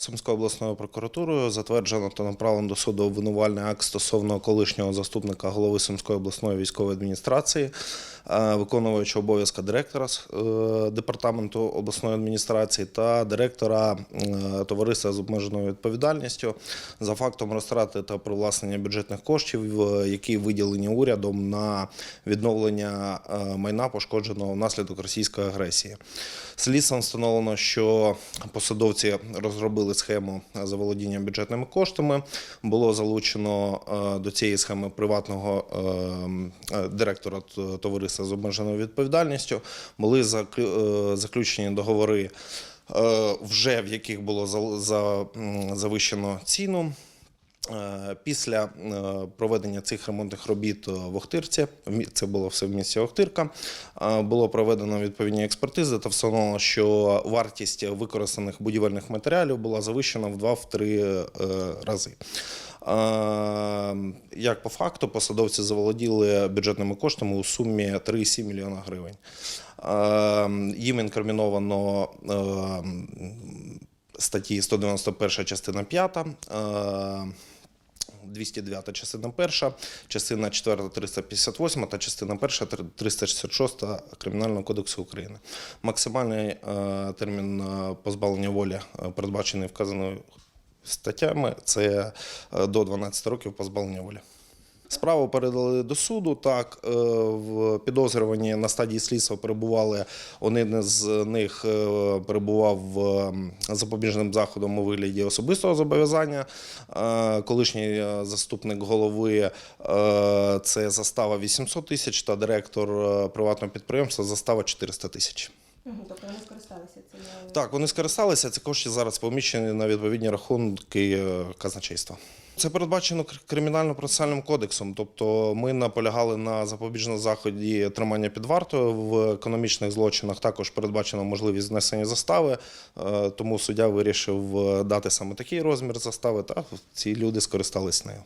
Сумською обласною прокуратурою затверджено та направлено до суду обвинувальний акт стосовно колишнього заступника голови Сумської обласної військової адміністрації, е, виконувача обов'язка директора е, департаменту обласної адміністрації та директора е, товариства з обмеженою відповідальністю за фактом розтрати та привласнення бюджетних коштів, які виділені урядом на відновлення майна, пошкодженого внаслідок російської агресії. Слідством встановлено, що посадовці розробили схему заволодіння бюджетними коштами. Було залучено е, до цієї схеми приватного е, директора товариства з обмеженою відповідальністю. Були е, заключені договори, вже в яких було завищено ціну. Е, Після е, проведення цих ремонтних робіт е, в Охтирці, це було все в місті Охтирка, було проведено відповідні експертизи та встановлено, що вартість використаних будівельних матеріалів була завищена в 2-3 рази. Як по факту, посадовці заволоділи бюджетними коштами у сумі 3,7 мільйона гривень. Їм інкриміновано статті 191 частина 5, е, 209 частина 1, частина 4 358 та частина 1 366 Кримінального кодексу України. Максимальний е, термін е, позбавлення волі, е, передбачений вказаною статтями, це до 12 років позбавлення волі. Справу передали до суду. Так, е, в підозрюванні на стадії слідства перебували. Один з них е, перебував е, запобіжним заходом у вигляді особистого зобов'язання. Е, Колишній заступник голови це застава 800 тисяч, та директор приватного підприємства застава 400 тисяч. Тобто вони скористалися цим. Так, вони скористалися. Ці кошти зараз поміщені на відповідні рахунки казначейства. Це передбачено кримінально-процесуальним кодексом. Тобто ми наполягали на запобіжному заході тримання під вартою в економічних злочинах. Також передбачена можливість знесення застави. Е, Тому суддя вирішив е, дати саме такий розмір застави, та ці люди скористались нею.